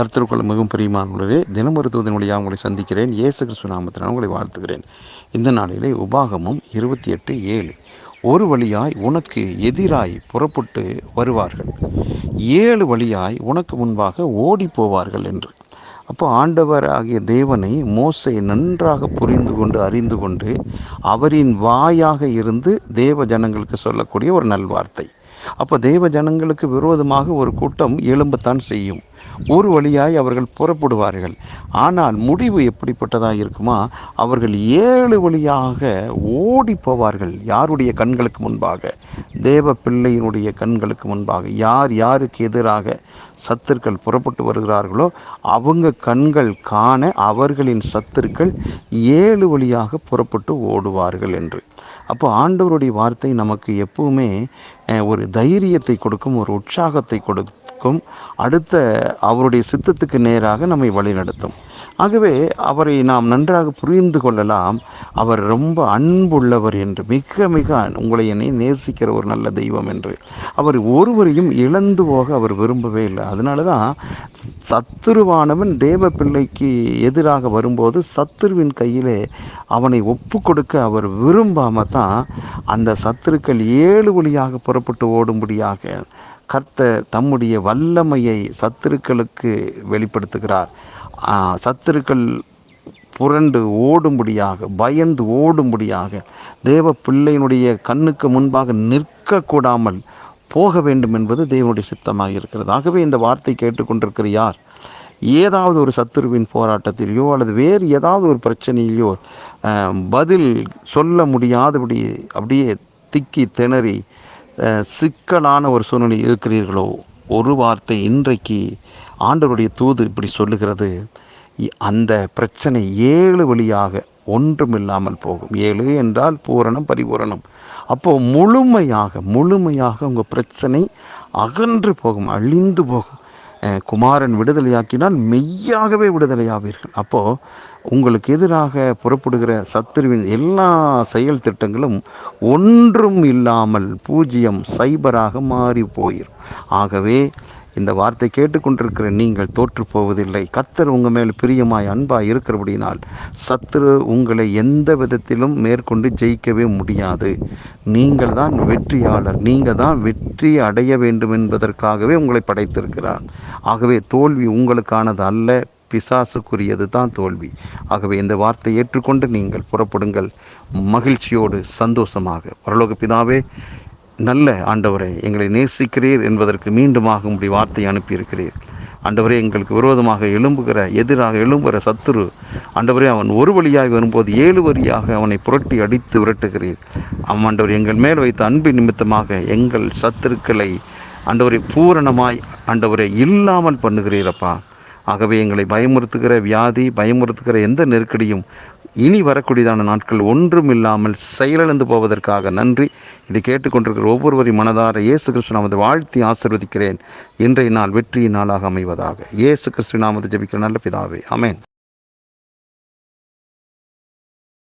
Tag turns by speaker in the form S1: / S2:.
S1: கர்த்தருக்குள்ள மிகவும் பிரியமானவர்களே தினமொரு தூதன் வழியாக உங்களை சந்திக்கிறேன். இயேசு கிறிஸ்து நாமத்தினால் உங்களை வாழ்த்துகிறேன். இந்த நாளிலே உபாகமும் இருபத்தி எட்டு ஏழு. ஒரு வழியாய் உனக்கு எதிராய் புறப்பட்டு வருவார்கள். ஏழு வழியாய் உனக்கு முன்பாக ஓடி போவார்கள் என்று. அப்போ ஆண்டவர் ஆகிய தேவனை மோசை நன்றாக புரிந்து கொண்டு அறிந்து கொண்டு அவரின் வாயாக இருந்து தேவ ஜனங்களுக்கு சொல்லக்கூடிய ஒரு நல்வார்த்தை. அப்போ தேவ ஜனங்களுக்கு விரோதமாக ஒரு கூட்டம் எழும்பத்தான் செய்யும். ஒரு வழியாய் அவர்கள் புறப்படுவார்கள். ஆனால் முடிவு எப்படிப்பட்டதாக இருக்குமா? அவர்கள் ஏழு வழியாக ஓடி போவார்கள் யாருடைய கண்களுக்கு முன்பாக? தேவ பிள்ளையினுடைய கண்களுக்கு முன்பாக. யார் யாருக்கு எதிராக சத்துருக்கள் புறப்பட்டு வருகிறார்களோ அவங்க கண்கள் காண அவர்களின் சத்துருக்கள் ஏழு வழியாக புறப்பட்டு ஓடுவார்கள் என்று. அப்போ ஆண்டவருடைய வார்த்தை நமக்கு எப்பவுமே ஒரு தைரியத்தை கொடுக்கும் ஒரு உற்சாகத்தை கொடுக்கும். அடுத்த அவருடைய சித்தத்துக்கு நேராக நம்மை வழிநடத்தும். ஆகவே அவரை நாம் நன்றாக புரிந்து கொள்ளலாம். அவர் ரொம்ப அன்புள்ளவர் என்று மிக மிக உங்களை என்னை நேசிக்கிற ஒரு நல்ல தெய்வம் என்று. அவர் ஒருவரையும் இழந்து போக அவர் விரும்பவே இல்லை. அதனால தான் சத்துருவானவன் தேவ பிள்ளைக்கு எதிராக வரும்போது சத்துருவின் கையிலே அவனை ஒப்பு கொடுக்க அவர் விரும்பாமல் தான் அந்த சத்துருக்கள் ஏழு வழியாக புறப்பட்டு ஓடும்படியாக கர்த்த தம்முடைய வல்லமையை சத்துருக்களுக்கு வெளிப்படுத்துகிறார். சத்துருக்கள் புரண்டு ஓடும்படியாக பயந்து ஓடும்படியாக தேவ பிள்ளையினுடைய கண்ணுக்கு முன்பாக நிற்கக்கூடாமல் போக வேண்டும் என்பது தேவனுடைய சித்தமாக இருக்கிறது. ஆகவே இந்த வார்த்தை கேட்டுக்கொண்டிருக்கிற யார்? ஏதாவது ஒரு சத்துருவின் போராட்டத்திலேயோ அல்லது வேறு ஏதாவது ஒரு பிரச்சனையிலையோ பதில் சொல்ல முடியாதபடி அப்படியே திக்கி திணறி சிக்கலான ஒரு சூழ்நிலை இருக்கிறீர்களோ? ஒரு வார்த்தை இன்றைக்கு ஆண்டவருடைய தூது இப்படி சொல்லுகிறது. அந்த பிரச்சனை ஏழு வழியாக ஒன்றும் இல்லாமல் போகும். ஏழு என்றால் பூரணம் பரிபூரணம். அப்போது முழுமையாக முழுமையாக உங்கள் பிரச்சனை அகன்று போகும் அழிந்து போகும். குமாரன் விடுதலையாக்கினால் மெய்யாகவே விடுதலையாவீர்கள். அப்போது உங்களுக்கு எதிராக புறப்படுகிற சத்துருவின் எல்லா செயல் திட்டங்களும் ஒன்றும் இல்லாமல் பூஜ்ஜியம் சைபராக மாறி போயிடும் ஆகவே இந்த வார்த்தை கேட்டுக்கொண்டிருக்கிற நீங்கள் தோற்று போவதில்லை கத்தர் உங்கள் மேல் பிரியமாய் அன்பாய் இருக்கிறபடினால் சத்துரு உங்களை எந்த விதத்திலும் மேற்கொண்டு ஜெயிக்கவே முடியாது. நீங்கள் தான் வெற்றியாளர். நீங்கள் தான் வெற்றி அடைய வேண்டும் என்பதற்காகவே உங்களை படைத்திருக்கிறார். ஆகவே தோல்வி உங்களுக்கானது அல்ல பிசாசுக்குரியது தான் தோல்வி. ஆகவே இந்த வார்த்தை ஏற்றுக்கொண்டு நீங்கள் புறப்படுங்கள். மகிழ்ச்சியோடு சந்தோஷமாக. பரலோக பிதாவே நல்ல ஆண்டவரை எங்களை நேசிக்கிறீர் என்பதற்கு மீண்டுமாக உங்களுடைய வார்த்தை அனுப்பியிருக்கிறீர். ஆண்டவரே எங்களுக்கு விரோதமாக எழும்புகிற எதிராக எழும்புகிற சத்துரு ஆண்டவரே அவன் ஒரு வழியாக வரும்போது ஏழு வரியாக அவனை புரட்டி அடித்து விரட்டுகிறீர். ஆண்டவர் எங்கள் மேல் வைத்த அன்பு நிமித்தமாக எங்கள் சத்துருக்களை ஆண்டவரை பூரணமாய் ஆண்டவரை இல்லாமல் பண்ணுகிறீரப்பா ஆகவே எங்களை பயமுறுத்துகிற வியாதி பயமுறுத்துகிற எந்த நெருக்கடியும் இனி வரக்கூடியதான நாட்கள் ஒன்றும் இல்லாமல் செயலிழந்து போவதற்காக நன்றி. இதை கேட்டுக்கொண்டிருக்கிற ஒவ்வொருவரின் மனதார இயேசு கிறிஸ்து நாமது வாழ்த்தி ஆசிர்வதிக்கிறேன். இன்றைய நாள் வெற்றியின் நாளாக அமைவதாக. இயேசு கிறிஸ்து நாமது ஜபிக்கிற நல்ல பிதாவே. அமேன்